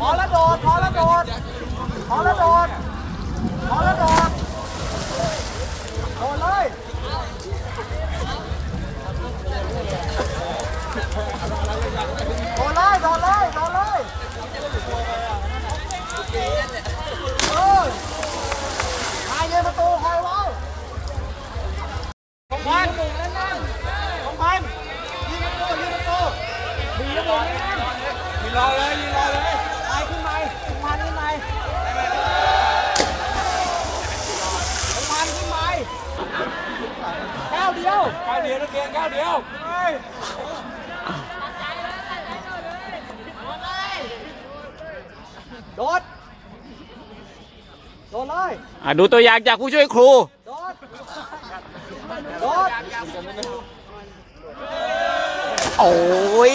พอแล้วโดดพอแล้วโดดพอแล้วโดด พอแล้วโดด โดดเลย โดดเลย โดดเลย โดดเลยเออใครยืนประตูใครไว้ของพันของพันยิงประตูยิงประตูดีนะผมยิง รอเลยยิงรอเลยไปขึ้นไปของพันขึ้นไปของพันขึ้นไปก้าวเดียวก้าวเดียวนักเรียนก้าวเดียวโดดโดดเลยอะดูตัวอย่างจากผู้ช่วยครูโดดโดดโอ้ย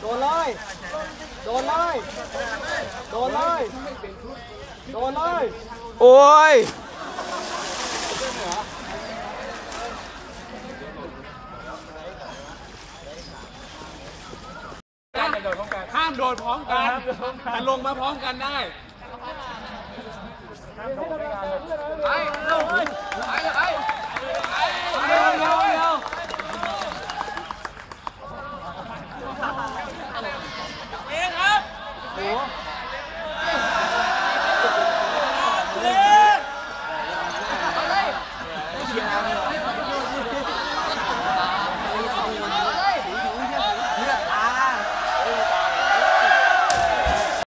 โดนเลยโดนเลยโดนเลยโดนเลยโอ้ยห้ามโดดพร้อมกันแต่ลงมาพร้อมกันได้ไป